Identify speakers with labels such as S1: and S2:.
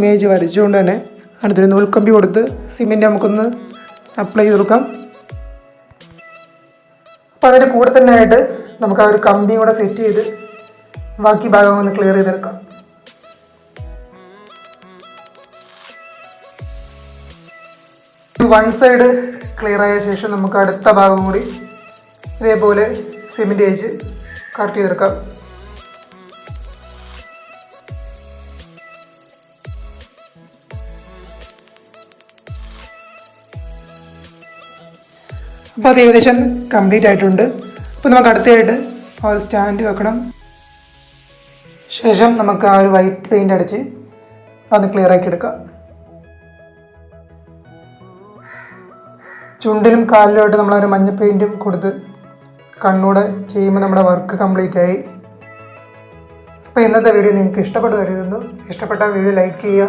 S1: Image വരച്ചുകൊണ്ട് തന്നെ അടുത്തൊരു നൂൽക്കമ്പി കൊടുത്ത് സിമെന്റ് നമുക്കൊന്ന് അപ്ലൈ ചെയ്ത് കൊടുക്കാം. അപ്പോൾ അതിന്റെ കൂടെ തന്നെ ആയിട്ട് നമുക്ക് ആ ഒരു കമ്പി കൂടെ സെറ്റ് ചെയ്ത് ബാക്കി ഭാഗം ഒന്ന് ക്ലിയർ ചെയ്തെടുക്കാം വൺ സൈഡ് ക്ലിയർ ആയ ശേഷം നമുക്ക് അടുത്ത ഭാഗം കൂടി ഇതേപോലെ സിമെന്റ് തേച്ച് കറക്റ്റ് ചെയ്തെടുക്കാം. അപ്പോൾ അത് ഏകദേശം കംപ്ലീറ്റ് ആയിട്ടുണ്ട്. അപ്പോൾ നമുക്ക് അടുത്തായിട്ട് ആ ഒരു സ്റ്റാൻഡ് വെക്കണം. ശേഷം നമുക്ക് ആ ഒരു വൈറ്റ് പെയിന്റ് അടിച്ച് അത് ക്ലിയർ ആക്കി എടുക്കാം. ചുണ്ടിലും കാലിലുമായിട്ട് നമ്മൾ ഒരു മഞ്ഞ പെയിന്റും കൊടുത്ത് കണ്ണൂടെ ചെയ്യുമ്പോൾ നമ്മുടെ വർക്ക് കംപ്ലീറ്റ് ആയി. അപ്പോൾ ഇന്നത്തെ വീഡിയോ നിങ്ങൾക്ക് ഇഷ്ടപ്പെട്ടു കരുതുന്നു. ഇഷ്ടപ്പെട്ട വീഡിയോ ലൈക്ക് ചെയ്യുക.